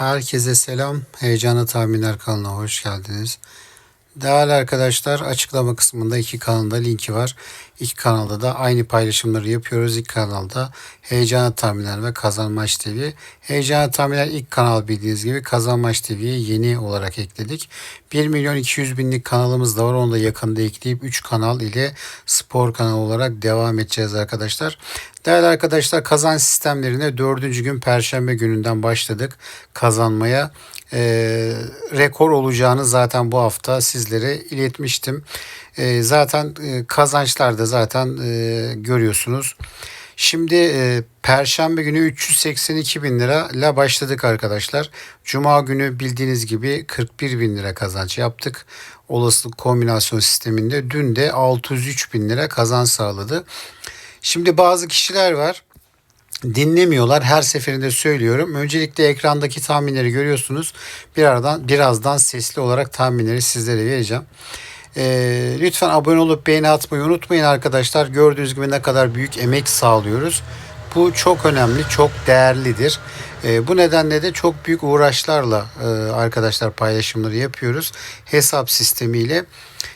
Herkese selam. Heyecanlı Tahminler kanalına hoş geldiniz. Değerli arkadaşlar açıklama kısmında iki kanalda linki var. İki kanalda da aynı paylaşımları yapıyoruz. İlk kanalda Heyecanlı Tahminler ve Kazanmaç TV. Heyecanlı Tahminler ilk kanal bildiğiniz gibi Kazanmaç TV'yi yeni olarak ekledik. 1 milyon 200 binlik kanalımız da var. Onu da yakında ekleyip 3 kanal ile spor kanalı olarak devam edeceğiz arkadaşlar. Değerli arkadaşlar kazanç sistemlerine dördüncü gün Perşembe gününden başladık kazanmaya. E, rekor olacağını zaten bu hafta sizlere iletmiştim. E, zaten e, kazançlar da zaten e, görüyorsunuz. Şimdi e, Perşembe günü 382 bin lira ile başladık arkadaşlar. Cuma günü bildiğiniz gibi 41 bin lira kazanç yaptık. Olasılık kombinasyon sisteminde dün de 603 bin lira kazanç sağladı. Şimdi bazı kişiler var dinlemiyorlar. Her seferinde söylüyorum. Öncelikle ekrandaki tahminleri görüyorsunuz. Birazdan birazdan sesli olarak tahminleri sizlere vereceğim. Ee, lütfen abone olup beğeni atmayı unutmayın arkadaşlar. Gördüğünüz gibi ne kadar büyük emek sağlıyoruz. Bu çok önemli, çok değerlidir. E, bu nedenle de çok büyük uğraşlarla e, arkadaşlar paylaşımları yapıyoruz. Hesap sistemiyle.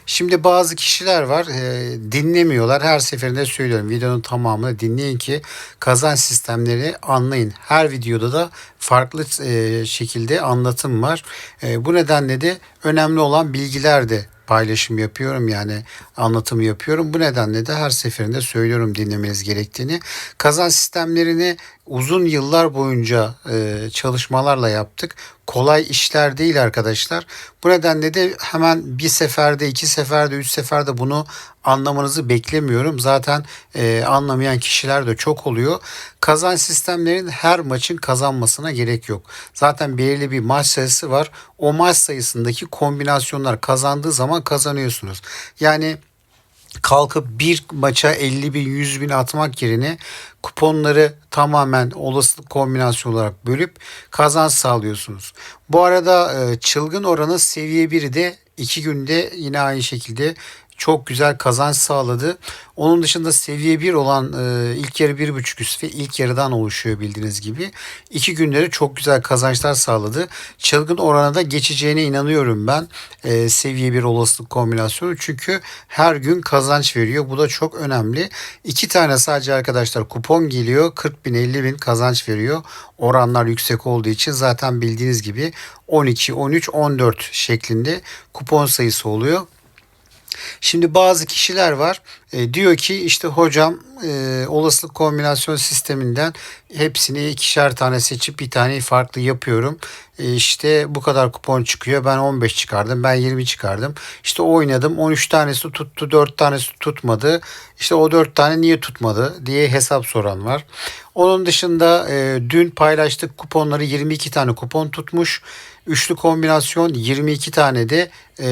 Şimdi bazı kişiler var e, dinlemiyorlar. Her seferinde söylüyorum videonun tamamını dinleyin ki kazanç sistemleri anlayın. Her videoda da farklı e, şekilde anlatım var. E, bu nedenle de önemli olan bilgiler de paylaşım yapıyorum yani anlatım yapıyorum. Bu nedenle de her seferinde söylüyorum dinlemeniz gerektiğini. Kazan sistemlerini uzun yıllar boyunca e, çalışmalarla yaptık. Kolay işler değil arkadaşlar. Bu nedenle de hemen bir seferde, iki seferde, üç seferde bunu anlamanızı beklemiyorum. Zaten e, anlamayan kişiler de çok oluyor. Kazan sistemlerin her maçın kazanmasına gerek yok. Zaten belirli bir maç sayısı var. O maç sayısındaki kombinasyonlar kazandığı zaman kazanıyorsunuz. Yani kalkıp bir maça 50 bin 100 bin atmak yerine kuponları tamamen olasılık kombinasyon olarak bölüp kazanç sağlıyorsunuz. Bu arada e, çılgın oranı seviye 1'i de 2 günde yine aynı şekilde çok güzel kazanç sağladı. Onun dışında seviye 1 olan e, ilk yarı 1.5 üst ve ilk yarıdan oluşuyor bildiğiniz gibi. İki günleri çok güzel kazançlar sağladı. Çılgın orana da geçeceğine inanıyorum ben. E, seviye 1 olasılık kombinasyonu. Çünkü her gün kazanç veriyor. Bu da çok önemli. İki tane sadece arkadaşlar kupon geliyor. 40 bin 50 bin kazanç veriyor. Oranlar yüksek olduğu için zaten bildiğiniz gibi 12, 13, 14 şeklinde kupon sayısı oluyor. Şimdi bazı kişiler var e, diyor ki işte hocam e, olasılık kombinasyon sisteminden hepsini ikişer tane seçip bir tane farklı yapıyorum. E, işte bu kadar kupon çıkıyor ben 15 çıkardım ben 20 çıkardım. İşte oynadım 13 tanesi tuttu 4 tanesi tutmadı. İşte o 4 tane niye tutmadı diye hesap soran var. Onun dışında e, dün paylaştık kuponları 22 tane kupon tutmuş. Üçlü kombinasyon 22 tane de e,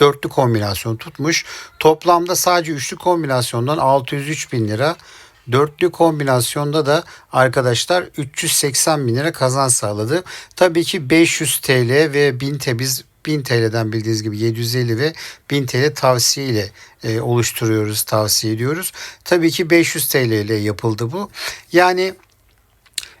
dörtlü kombinasyon tutmuş. Toplamda sadece üçlü kombinasyondan 603 bin lira. Dörtlü kombinasyonda da arkadaşlar 380 bin lira kazan sağladı. Tabii ki 500 TL ve 1000 TL biz 1000 TL'den bildiğiniz gibi 750 ve 1000 TL tavsiye ile e, oluşturuyoruz, tavsiye ediyoruz. Tabii ki 500 TL ile yapıldı bu. Yani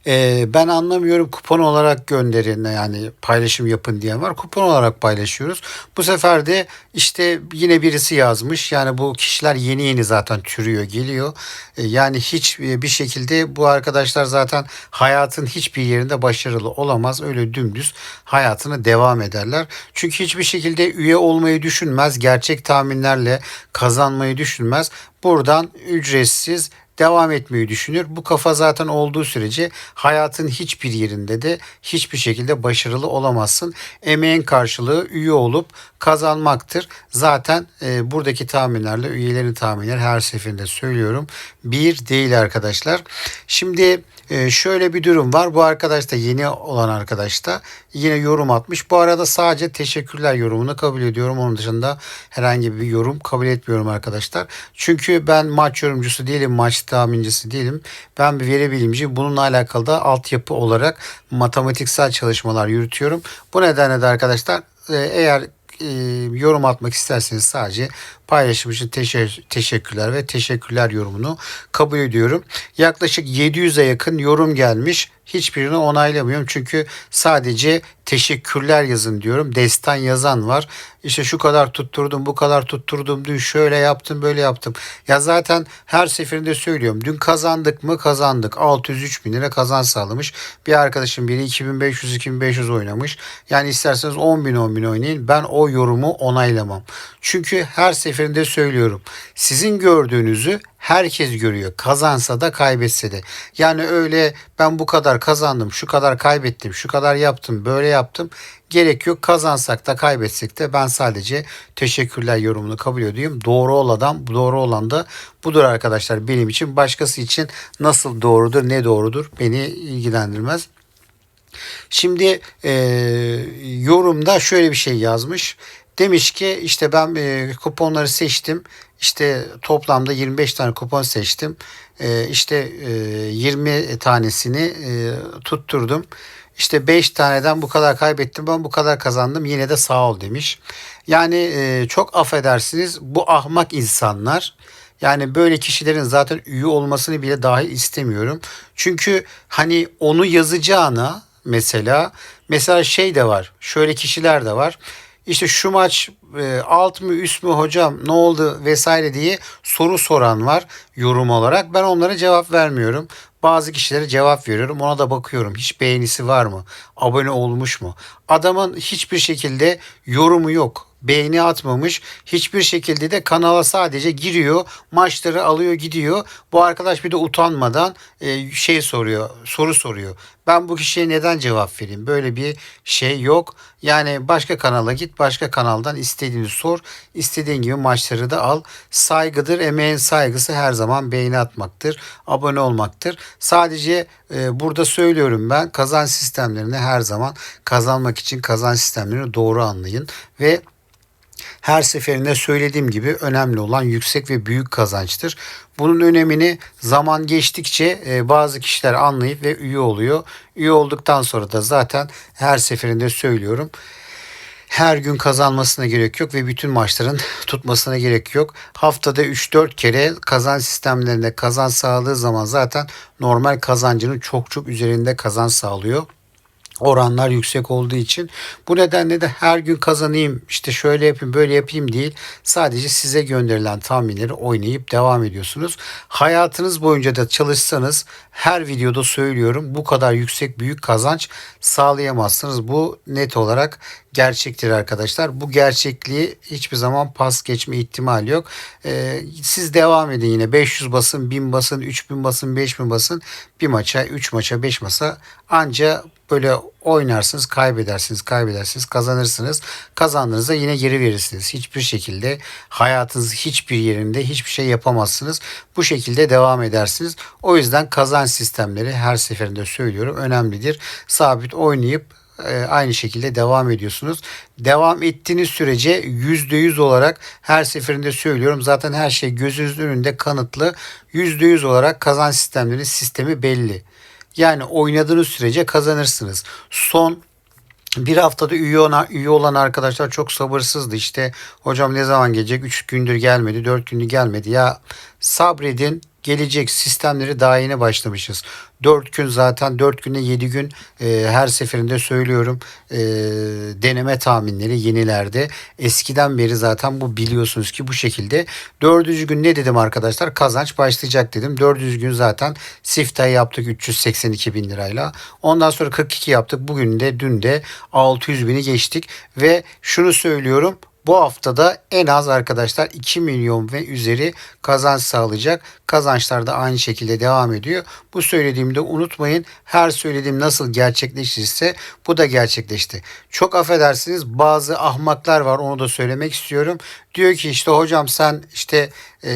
e, ben anlamıyorum kupon olarak gönderin yani paylaşım yapın diyen var. Kupon olarak paylaşıyoruz. Bu sefer de işte yine birisi yazmış. Yani bu kişiler yeni yeni zaten türüyor geliyor. E, yani hiç e, bir şekilde bu arkadaşlar zaten hayatın hiçbir yerinde başarılı olamaz. Öyle dümdüz hayatını devam ederler. Çünkü hiçbir şekilde üye olmayı düşünmez. Gerçek tahminlerle kazanmayı düşünmez. Buradan ücretsiz devam etmeyi düşünür. Bu kafa zaten olduğu sürece hayatın hiçbir yerinde de hiçbir şekilde başarılı olamazsın. Emeğin karşılığı üye olup kazanmaktır. Zaten e, buradaki tahminlerle üyelerin tahminleri her seferinde söylüyorum. Bir değil arkadaşlar. Şimdi e, şöyle bir durum var. Bu arkadaş da yeni olan arkadaş da yine yorum atmış. Bu arada sadece teşekkürler yorumunu kabul ediyorum. Onun dışında herhangi bir yorum kabul etmiyorum arkadaşlar. Çünkü ben maç yorumcusu değilim. Maç tahmincisi değilim. Ben bir veri bilimci. Bununla alakalı da altyapı olarak matematiksel çalışmalar yürütüyorum. Bu nedenle de arkadaşlar e, eğer e, yorum atmak isterseniz sadece paylaşım için teşe- teşekkürler ve teşekkürler yorumunu kabul ediyorum. Yaklaşık 700'e yakın yorum gelmiş. Hiçbirini onaylamıyorum çünkü sadece teşekkürler yazın diyorum. Destan yazan var. İşte şu kadar tutturdum, bu kadar tutturdum, dün şöyle yaptım, böyle yaptım. Ya zaten her seferinde söylüyorum. Dün kazandık mı? Kazandık. 603 bin lira kazan sağlamış. Bir arkadaşım biri 2500-2500 oynamış. Yani isterseniz 10 bin 10 bin oynayın. Ben o yorumu onaylamam. Çünkü her seferinde söylüyorum. Sizin gördüğünüzü herkes görüyor. Kazansa da kaybetse de. Yani öyle ben bu kadar kazandım, şu kadar kaybettim, şu kadar yaptım, böyle yaptım. Gerek yok. Kazansak da kaybetsek de ben sadece teşekkürler yorumunu kabul ediyorum. Doğru olan doğru olan da budur arkadaşlar benim için. Başkası için nasıl doğrudur, ne doğrudur beni ilgilendirmez. Şimdi e, yorumda şöyle bir şey yazmış. Demiş ki işte ben e, kuponları seçtim. İşte toplamda 25 tane kupon seçtim. E, işte e, 20 tanesini e, tutturdum. İşte 5 taneden bu kadar kaybettim ben bu kadar kazandım yine de sağ ol demiş. Yani e, çok affedersiniz bu ahmak insanlar. Yani böyle kişilerin zaten üye olmasını bile dahil istemiyorum. Çünkü hani onu yazacağına mesela mesela şey de var. Şöyle kişiler de var. İşte şu maç e, alt mı üst mü hocam ne oldu vesaire diye soru soran var yorum olarak. Ben onlara cevap vermiyorum. Bazı kişilere cevap veriyorum. Ona da bakıyorum. Hiç beğenisi var mı? Abone olmuş mu? Adamın hiçbir şekilde yorumu yok beğeni atmamış. Hiçbir şekilde de kanala sadece giriyor, maçları alıyor, gidiyor. Bu arkadaş bir de utanmadan e, şey soruyor, soru soruyor. Ben bu kişiye neden cevap vereyim? Böyle bir şey yok. Yani başka kanala git, başka kanaldan istediğini sor. istediğin gibi maçları da al. Saygıdır, emeğin saygısı her zaman beğeni atmaktır, abone olmaktır. Sadece e, burada söylüyorum ben kazan sistemlerini her zaman kazanmak için kazan sistemlerini doğru anlayın ve her seferinde söylediğim gibi önemli olan yüksek ve büyük kazançtır. Bunun önemini zaman geçtikçe e, bazı kişiler anlayıp ve üye oluyor. Üye olduktan sonra da zaten her seferinde söylüyorum her gün kazanmasına gerek yok ve bütün maçların tutmasına gerek yok. Haftada 3-4 kere kazan sistemlerinde kazan sağladığı zaman zaten normal kazancının çok çok üzerinde kazan sağlıyor oranlar yüksek olduğu için bu nedenle de her gün kazanayım işte şöyle yapayım böyle yapayım değil sadece size gönderilen tahminleri oynayıp devam ediyorsunuz. Hayatınız boyunca da çalışsanız her videoda söylüyorum bu kadar yüksek büyük kazanç sağlayamazsınız. Bu net olarak gerçektir arkadaşlar. Bu gerçekliği hiçbir zaman pas geçme ihtimali yok. Ee, siz devam edin yine 500 basın, 1000 basın, 3000 basın, 5000 basın bir maça, 3 maça, 5 masa anca böyle oynarsınız, kaybedersiniz, kaybedersiniz, kazanırsınız. Kazandığınızda yine geri verirsiniz. Hiçbir şekilde hayatınız hiçbir yerinde hiçbir şey yapamazsınız. Bu şekilde devam edersiniz. O yüzden kazanç sistemleri her seferinde söylüyorum önemlidir. Sabit oynayıp e, aynı şekilde devam ediyorsunuz. Devam ettiğiniz sürece %100 olarak her seferinde söylüyorum. Zaten her şey gözünüzün önünde kanıtlı. %100 olarak kazanç sistemleri sistemi belli. Yani oynadığınız sürece kazanırsınız. Son bir haftada üye olan, üye olan arkadaşlar çok sabırsızdı. İşte hocam ne zaman gelecek? 3 gündür gelmedi, 4 gündür gelmedi. Ya sabredin gelecek sistemleri daha yeni başlamışız. 4 gün zaten 4 günde 7 gün e, her seferinde söylüyorum e, deneme tahminleri yenilerde. Eskiden beri zaten bu biliyorsunuz ki bu şekilde. Dördüncü gün ne dedim arkadaşlar? Kazanç başlayacak dedim. Dördüncü gün zaten siftah yaptık 382 bin lirayla. Ondan sonra 42 yaptık. Bugün de dün de 600 bini geçtik. Ve şunu söylüyorum bu haftada en az arkadaşlar 2 milyon ve üzeri kazanç sağlayacak. Kazançlar da aynı şekilde devam ediyor. Bu söylediğimde unutmayın. Her söylediğim nasıl gerçekleşirse bu da gerçekleşti. Çok affedersiniz bazı ahmaklar var onu da söylemek istiyorum. Diyor ki işte hocam sen işte e,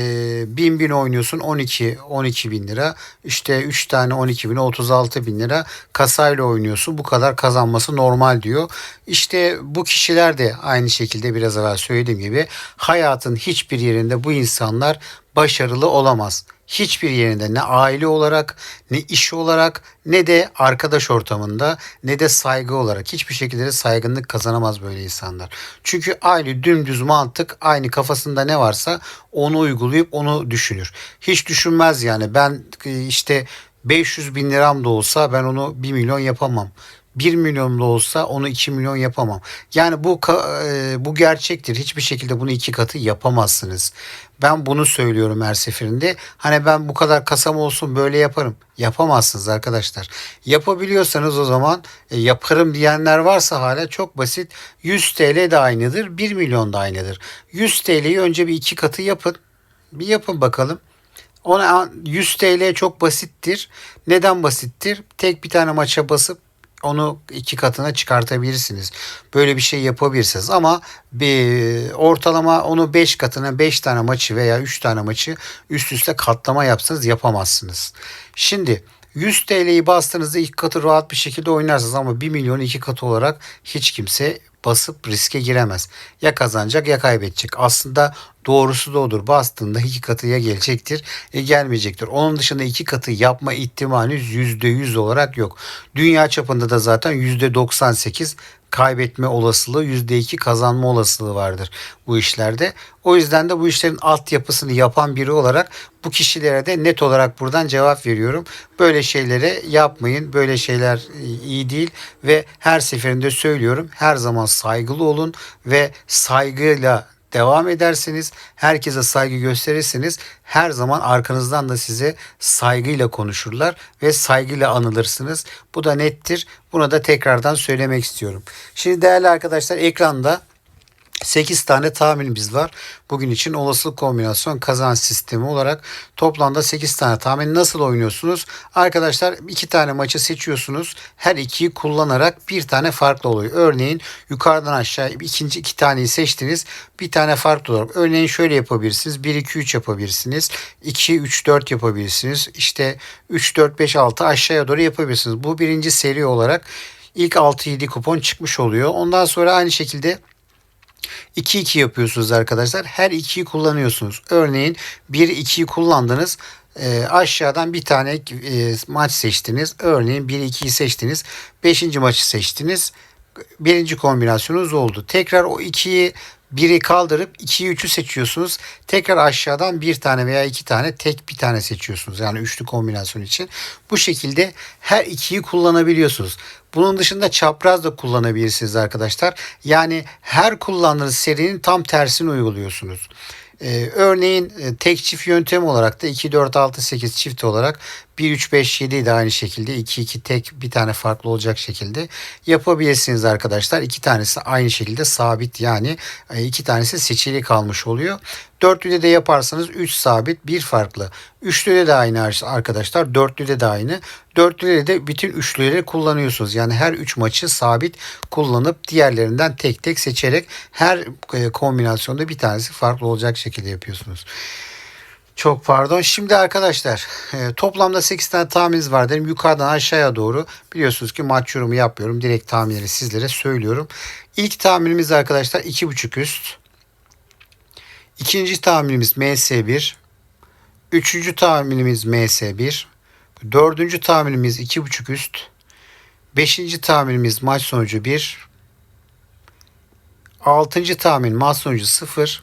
bin bin oynuyorsun 12 12 bin lira. İşte 3 tane 12 bin 36 bin lira kasayla oynuyorsun. Bu kadar kazanması normal diyor. İşte bu kişiler de aynı şekilde biraz evvel söylediğim gibi hayatın hiçbir yerinde bu insanlar başarılı olamaz. Hiçbir yerinde ne aile olarak ne iş olarak ne de arkadaş ortamında ne de saygı olarak hiçbir şekilde de saygınlık kazanamaz böyle insanlar. Çünkü aynı dümdüz mantık aynı kafasında ne varsa onu uygulayıp onu düşünür. Hiç düşünmez yani ben e, işte 500 bin liram da olsa ben onu 1 milyon yapamam. 1 milyon da olsa onu 2 milyon yapamam. Yani bu e, bu gerçektir. Hiçbir şekilde bunu iki katı yapamazsınız. Ben bunu söylüyorum her seferinde. Hani ben bu kadar kasam olsun böyle yaparım. Yapamazsınız arkadaşlar. Yapabiliyorsanız o zaman e, yaparım diyenler varsa hala çok basit. 100 TL de aynıdır. 1 milyon da aynıdır. 100 TL'yi önce bir iki katı yapın. Bir yapın bakalım. Ona 100 TL çok basittir. Neden basittir? Tek bir tane maça basıp onu iki katına çıkartabilirsiniz. Böyle bir şey yapabilirsiniz ama bir ortalama onu 5 katına 5 tane maçı veya 3 tane maçı üst üste katlama yapsanız yapamazsınız. Şimdi 100 TL'yi bastığınızda ilk katı rahat bir şekilde oynarsınız ama 1 milyon iki katı olarak hiç kimse basıp riske giremez. Ya kazanacak ya kaybedecek. Aslında doğrusu da odur. Bastığında iki katı ya gelecektir ya gelmeyecektir. Onun dışında iki katı yapma ihtimaliniz %100 olarak yok. Dünya çapında da zaten %98 kaybetme olasılığı %2 kazanma olasılığı vardır bu işlerde. O yüzden de bu işlerin altyapısını yapan biri olarak bu kişilere de net olarak buradan cevap veriyorum. Böyle şeylere yapmayın. Böyle şeyler iyi değil ve her seferinde söylüyorum. Her zaman saygılı olun ve saygıyla devam ederseniz, herkese saygı gösterirseniz her zaman arkanızdan da size saygıyla konuşurlar ve saygıyla anılırsınız. Bu da nettir. Buna da tekrardan söylemek istiyorum. Şimdi değerli arkadaşlar ekranda 8 tane tahminimiz var. Bugün için olasılık kombinasyon kazanç sistemi olarak toplamda 8 tane tahmin nasıl oynuyorsunuz? Arkadaşlar 2 tane maçı seçiyorsunuz. Her ikiyi kullanarak bir tane farklı oluyor. Örneğin yukarıdan aşağı ikinci iki taneyi seçtiniz. Bir tane farklı olarak. Örneğin şöyle yapabilirsiniz. 1 2 3 yapabilirsiniz. 2 3 4 yapabilirsiniz. İşte 3 4 5 6 aşağıya doğru yapabilirsiniz. Bu birinci seri olarak ilk 6-7 kupon çıkmış oluyor. Ondan sonra aynı şekilde 2-2 yapıyorsunuz arkadaşlar. Her 2'yi kullanıyorsunuz. Örneğin 1-2'yi kullandınız. E, aşağıdan bir tane e, maç seçtiniz. Örneğin 1-2'yi seçtiniz. 5. maçı seçtiniz. Birinci kombinasyonunuz oldu. Tekrar o 2'yi biri kaldırıp 2'yi 3'ü seçiyorsunuz. Tekrar aşağıdan bir tane veya iki tane tek bir tane seçiyorsunuz. Yani üçlü kombinasyon için. Bu şekilde her ikiyi kullanabiliyorsunuz. Bunun dışında çapraz da kullanabilirsiniz arkadaşlar. Yani her kullandığınız serinin tam tersini uyguluyorsunuz. Ee, örneğin e, tek çift yöntem olarak da 2, 4, 6, 8 çift olarak 1, 3, 5, 7 de aynı şekilde 2, 2 tek bir tane farklı olacak şekilde yapabilirsiniz arkadaşlar. İki tanesi aynı şekilde sabit yani e, iki tanesi seçili kalmış oluyor. Dörtlüde de yaparsanız 3 sabit bir farklı. Üçlüde de aynı arkadaşlar. Dörtlüde de aynı. Dörtlüde de bütün üçlüleri kullanıyorsunuz. Yani her üç maçı sabit kullanıp diğerlerinden tek tek seçerek her e, kombinasyonda bir tanesi farklı olacak şekilde yapıyorsunuz. Çok pardon. Şimdi arkadaşlar e, toplamda 8 tane tahminimiz var dedim. Yukarıdan aşağıya doğru biliyorsunuz ki maç yorumu yapıyorum. Direkt tahminleri sizlere söylüyorum. İlk tahminimiz arkadaşlar 2.5 üst. İkinci tahminimiz MS1. Üçüncü tahminimiz MS1. Dördüncü tahminimiz 2.5 üst. Beşinci tahminimiz maç sonucu 1. Altıncı tahmin maç sonucu 0.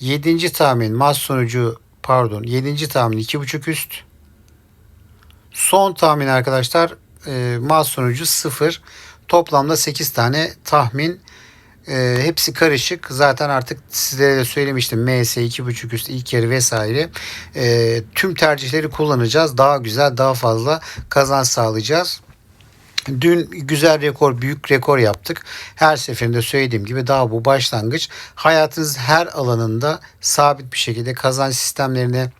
Yedinci tahmin maç sonucu pardon 7. tahmin 2.5 üst. Son tahmin arkadaşlar e, maç sonucu 0. Toplamda 8 tane tahmin e, hepsi karışık. Zaten artık sizlere de söylemiştim. MS 2.5 üst ilk yarı vesaire. E, tüm tercihleri kullanacağız. Daha güzel, daha fazla kazanç sağlayacağız. Dün güzel rekor, büyük rekor yaptık. Her seferinde söylediğim gibi daha bu başlangıç. Hayatınız her alanında sabit bir şekilde kazanç sistemlerine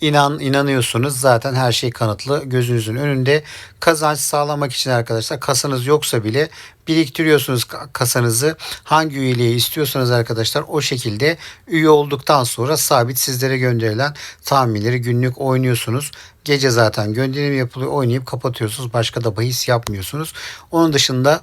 inan inanıyorsunuz. Zaten her şey kanıtlı. Gözünüzün önünde kazanç sağlamak için arkadaşlar. Kasanız yoksa bile biriktiriyorsunuz kasanızı. Hangi üyeliği istiyorsanız arkadaşlar o şekilde üye olduktan sonra sabit sizlere gönderilen tahminleri günlük oynuyorsunuz. Gece zaten gönderim yapılıyor. Oynayıp kapatıyorsunuz. Başka da bahis yapmıyorsunuz. Onun dışında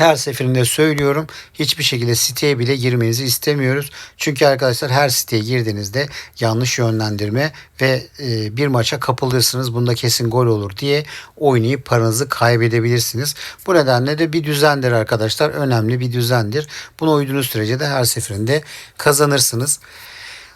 her seferinde söylüyorum. Hiçbir şekilde siteye bile girmenizi istemiyoruz. Çünkü arkadaşlar her siteye girdiğinizde yanlış yönlendirme ve e, bir maça kapılırsınız. Bunda kesin gol olur diye oynayıp paranızı kaybedebilirsiniz. Bu nedenle de bir düzendir arkadaşlar. Önemli bir düzendir. Buna uyduğunuz sürece de her seferinde kazanırsınız.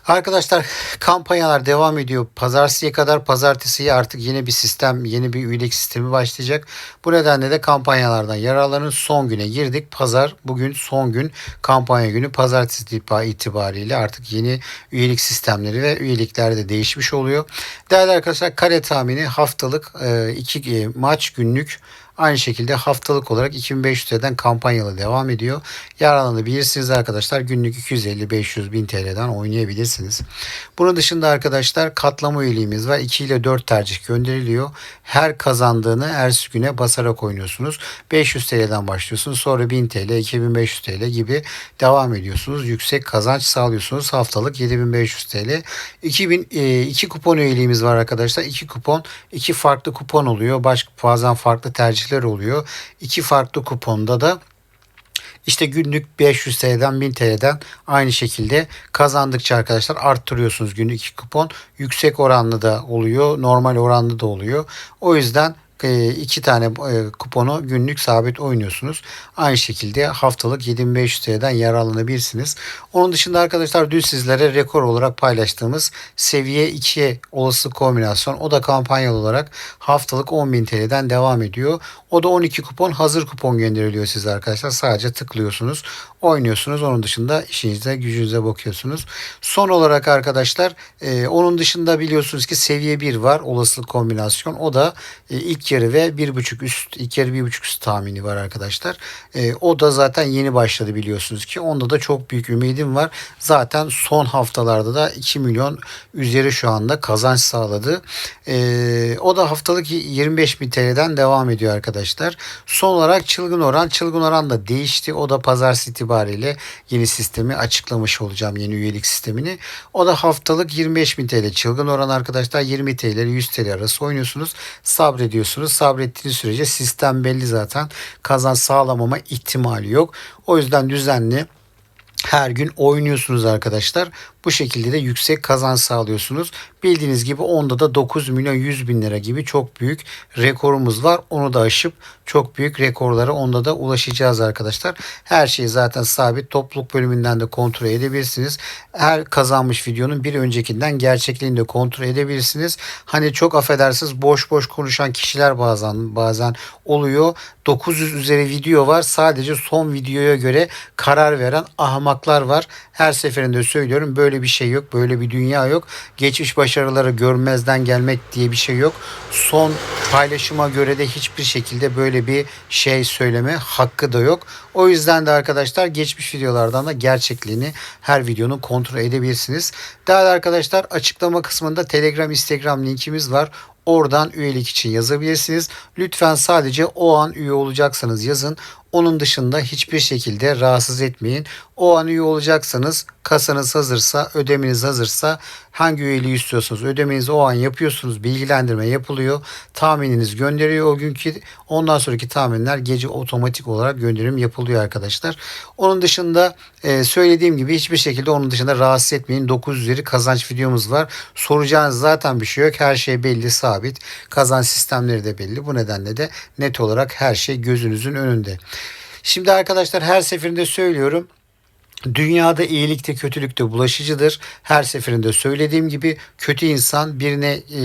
Arkadaşlar kampanyalar devam ediyor. Pazartesiye kadar pazartesiye artık yeni bir sistem, yeni bir üyelik sistemi başlayacak. Bu nedenle de kampanyalardan yararlanın. Son güne girdik. Pazar bugün son gün kampanya günü. Pazartesi itibariyle artık yeni üyelik sistemleri ve üyelikler de değişmiş oluyor. Değerli arkadaşlar kare tahmini haftalık iki maç günlük Aynı şekilde haftalık olarak 2500 TL'den kampanyalı devam ediyor. Yararlanabilirsiniz arkadaşlar. Günlük 250-500 bin TL'den oynayabilirsiniz. Bunun dışında arkadaşlar katlama üyeliğimiz var. 2 ile 4 tercih gönderiliyor. Her kazandığını ertesi güne basarak oynuyorsunuz. 500 TL'den başlıyorsunuz. Sonra 1000 TL, 2500 TL gibi devam ediyorsunuz. Yüksek kazanç sağlıyorsunuz. Haftalık 7500 TL. 2000 2 kupon üyeliğimiz var arkadaşlar. 2 kupon, 2 farklı kupon oluyor. Başka bazen farklı tercih tercihler oluyor. İki farklı kuponda da işte günlük 500 TL'den 1000 TL'den aynı şekilde kazandıkça arkadaşlar arttırıyorsunuz günlük iki kupon. Yüksek oranlı da oluyor, normal oranlı da oluyor. O yüzden iki tane e, kuponu günlük sabit oynuyorsunuz. Aynı şekilde haftalık 7500 TL'den yararlanabilirsiniz. Onun dışında arkadaşlar dün sizlere rekor olarak paylaştığımız seviye 2 olası kombinasyon o da kampanyalı olarak haftalık 10.000 TL'den devam ediyor. O da 12 kupon hazır kupon gönderiliyor size arkadaşlar. Sadece tıklıyorsunuz oynuyorsunuz. Onun dışında işinize gücünüze bakıyorsunuz. Son olarak arkadaşlar e, onun dışında biliyorsunuz ki seviye 1 var olasılık kombinasyon. O da e, ilk yarı ve 1.5 üst ilk yarı 1.5 üst tahmini var arkadaşlar. E, o da zaten yeni başladı biliyorsunuz ki. Onda da çok büyük ümidim var. Zaten son haftalarda da 2 milyon üzeri şu anda kazanç sağladı. E, o da haftalık 25 bin TL'den devam ediyor arkadaşlar. Son olarak çılgın oran. Çılgın oran da değişti. O da pazar city itibariyle yeni sistemi açıklamış olacağım. Yeni üyelik sistemini. O da haftalık 25 bin TL. Çılgın oran arkadaşlar 20 TL ile 100 TL arası oynuyorsunuz. Sabrediyorsunuz. Sabrettiğiniz sürece sistem belli zaten. Kazan sağlamama ihtimali yok. O yüzden düzenli her gün oynuyorsunuz arkadaşlar. Bu şekilde de yüksek kazanç sağlıyorsunuz. Bildiğiniz gibi onda da 9 milyon 100 bin lira gibi çok büyük rekorumuz var. Onu da aşıp çok büyük rekorlara onda da ulaşacağız arkadaşlar. Her şey zaten sabit. Topluluk bölümünden de kontrol edebilirsiniz. Her kazanmış videonun bir öncekinden gerçekliğini de kontrol edebilirsiniz. Hani çok affedersiniz boş boş konuşan kişiler bazen bazen oluyor. 900 üzeri video var. Sadece son videoya göre karar veren ahmaklar var. Her seferinde söylüyorum böyle bir şey yok. Böyle bir dünya yok. Geçmiş başarıları görmezden gelmek diye bir şey yok. Son paylaşıma göre de hiçbir şekilde böyle bir şey söyleme hakkı da yok. O yüzden de arkadaşlar geçmiş videolardan da gerçekliğini her videonun kontrol edebilirsiniz. Değerli arkadaşlar açıklama kısmında Telegram, Instagram linkimiz var. Oradan üyelik için yazabilirsiniz. Lütfen sadece o an üye olacaksanız yazın. Onun dışında hiçbir şekilde rahatsız etmeyin. O an üye olacaksanız kasanız hazırsa, ödemeniz hazırsa hangi üyeliği istiyorsanız ödemenizi o an yapıyorsunuz. Bilgilendirme yapılıyor. Tahmininiz gönderiyor o günkü. Ondan sonraki tahminler gece otomatik olarak gönderim yapılıyor arkadaşlar. Onun dışında e, söylediğim gibi hiçbir şekilde onun dışında rahatsız etmeyin. 9 üzeri kazanç videomuz var. Soracağınız zaten bir şey yok. Her şey belli sabit. Kazanç sistemleri de belli. Bu nedenle de net olarak her şey gözünüzün önünde. Şimdi arkadaşlar her seferinde söylüyorum. Dünyada iyilikte kötülükte bulaşıcıdır. Her seferinde söylediğim gibi kötü insan birine e,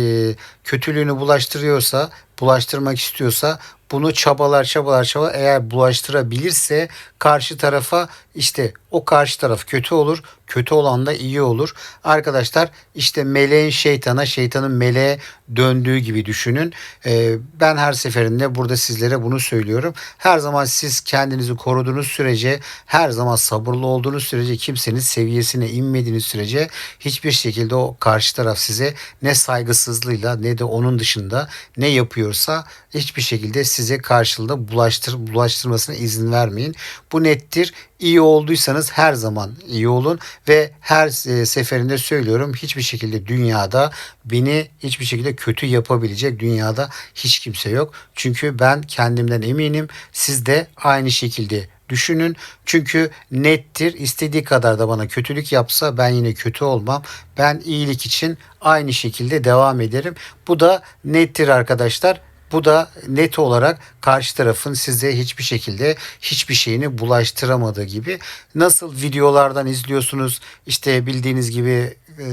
kötülüğünü bulaştırıyorsa, bulaştırmak istiyorsa bunu çabalar çabalar çabalar eğer bulaştırabilirse karşı tarafa işte o karşı taraf kötü olur. Kötü olan da iyi olur. Arkadaşlar işte meleğin şeytana, şeytanın meleğe döndüğü gibi düşünün. Ee, ben her seferinde burada sizlere bunu söylüyorum. Her zaman siz kendinizi koruduğunuz sürece, her zaman sabırlı olduğunuz sürece, kimsenin seviyesine inmediğiniz sürece hiçbir şekilde o karşı taraf size ne saygısızlığıyla ne de onun dışında ne yapıyor yapıyorsa hiçbir şekilde size karşılığında bulaştır, bulaştırmasına izin vermeyin. Bu nettir. İyi olduysanız her zaman iyi olun ve her e, seferinde söylüyorum hiçbir şekilde dünyada beni hiçbir şekilde kötü yapabilecek dünyada hiç kimse yok. Çünkü ben kendimden eminim. Siz de aynı şekilde düşünün. Çünkü nettir. İstediği kadar da bana kötülük yapsa ben yine kötü olmam. Ben iyilik için aynı şekilde devam ederim. Bu da nettir arkadaşlar. Bu da net olarak karşı tarafın size hiçbir şekilde hiçbir şeyini bulaştıramadığı gibi. Nasıl videolardan izliyorsunuz işte bildiğiniz gibi e,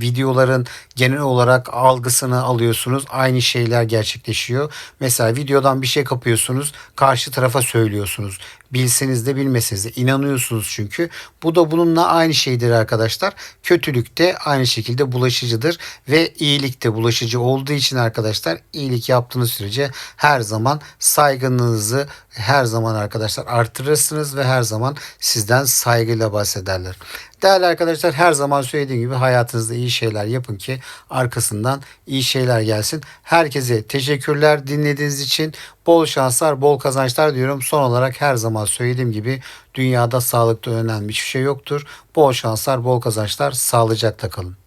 videoların genel olarak algısını alıyorsunuz. Aynı şeyler gerçekleşiyor. Mesela videodan bir şey kapıyorsunuz. Karşı tarafa söylüyorsunuz. Bilseniz de bilmeseniz de inanıyorsunuz çünkü. Bu da bununla aynı şeydir arkadaşlar. Kötülük de aynı şekilde bulaşıcıdır ve iyilik de bulaşıcı olduğu için arkadaşlar iyilik yaptığınız sürece her zaman saygınlığınızı her zaman arkadaşlar artırırsınız ve her zaman sizden saygıyla bahsederler. Değerli arkadaşlar her zaman söylediğim gibi hayatınızda iyi şeyler yapın ki arkasından iyi şeyler gelsin. Herkese teşekkürler dinlediğiniz için. Bol şanslar, bol kazançlar diyorum. Son olarak her zaman söylediğim gibi dünyada sağlıkta önemli hiçbir şey yoktur. Bol şanslar, bol kazançlar, sağlıcakla kalın.